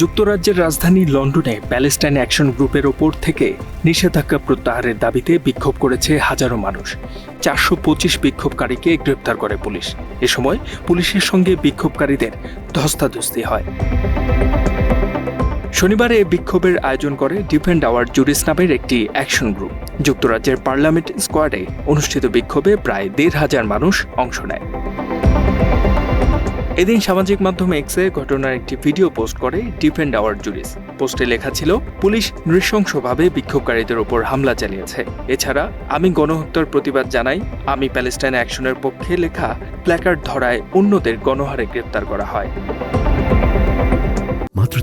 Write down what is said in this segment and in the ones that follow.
যুক্তরাজ্যের রাজধানী লন্ডনে প্যালেস্টাইন অ্যাকশন গ্রুপের ওপর থেকে নিষেধাজ্ঞা প্রত্যাহারের দাবিতে বিক্ষোভ করেছে হাজারো মানুষ। চারশো পঁচিশ বিক্ষোভকারীকে গ্রেপ্তার করে পুলিশ। এ সময় পুলিশের সঙ্গে বিক্ষোভকারীদের ধস্তাধস্তি হয়। শনিবার এ বিক্ষোভের আয়োজন করে ডিফেন্ড আওয়ার জুরিস নামের একটি অ্যাকশন গ্রুপ। যুক্তরাজ্যের পার্লামেন্ট স্কোয়াডে অনুষ্ঠিত বিক্ষোভে প্রায় দেড় হাজার মানুষ অংশ নেয়। এদিন সামাজিক মাধ্যমে এক্সে ঘটনার একটি ভিডিও পোস্ট করে ডিফেন্ড আওয়ার জুরিস পোস্টে লেখা ছিল, পুলিশ নৃশংসভাবে বিক্ষোভকারীদের ওপর হামলা চালিয়েছে এছাড়া আমি গণহত্যার প্রতিবাদ জানাই। আমি প্যালেস্টাইন অ্যাকশনের পক্ষে লেখা প্ল্যাকার্ড ধরায় অন্যদের গণহারে গ্রেপ্তার করা হয়।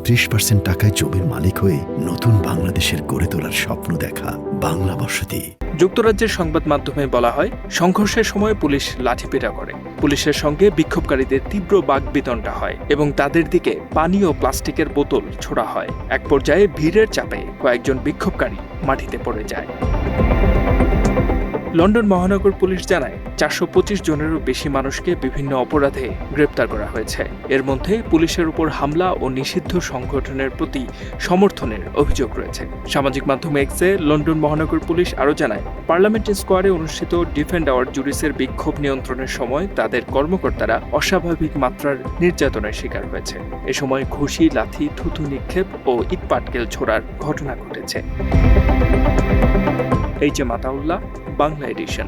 ত্রিশ পার্সেন্ট টাকায় জমির মালিক হয়ে নতুন বাংলাদেশের গড়ে তোলার স্বপ্ন দেখা বাংলা বসতি। যুক্তরাজ্যের সংবাদ মাধ্যমে বলা হয়, সংঘর্ষের সময় পুলিশ লাঠিপেটা করে। পুলিশের সঙ্গে বিক্ষোভকারীদের তীব্র বাগবিতণ্ডা হয় এবং তাদের দিকে পানি ও প্লাস্টিকের বোতল ছোড়া হয়। এক পর্যায়ে ভিড়ের চাপে কয়েকজন বিক্ষোভকারী মাটিতে পড়ে যায়। লন্ডন মহানগর পুলিশ জানায়, চারশো পঁচিশ জনেরও বেশি মানুষকে বিভিন্ন অপরাধে গ্রেপ্তার করা হয়েছে। এর মধ্যে পুলিশের উপর হামলা ও নিষিদ্ধ সংগঠনের প্রতি সমর্থনের অভিযোগ রয়েছে। সামাজিক মাধ্যমে এক্সে লন্ডন মহানগর পুলিশ আরও জানায়, পার্লামেন্ট স্কোয়ারে অনুষ্ঠিত ডিফেন্ড আওয়ার জুডিসের বিক্ষোভ নিয়ন্ত্রণের সময় তাদের কর্মকর্তারা অস্বাভাবিক মাত্রার নির্যাতনের শিকার হয়েছে। এ সময় ঘুষি, লাথি, থুথু নিক্ষেপ ও ইটপাটকেল ছোড়ার ঘটনা ঘটেছে। এই যে মাতাউল্লাহ বাংলা এডিশন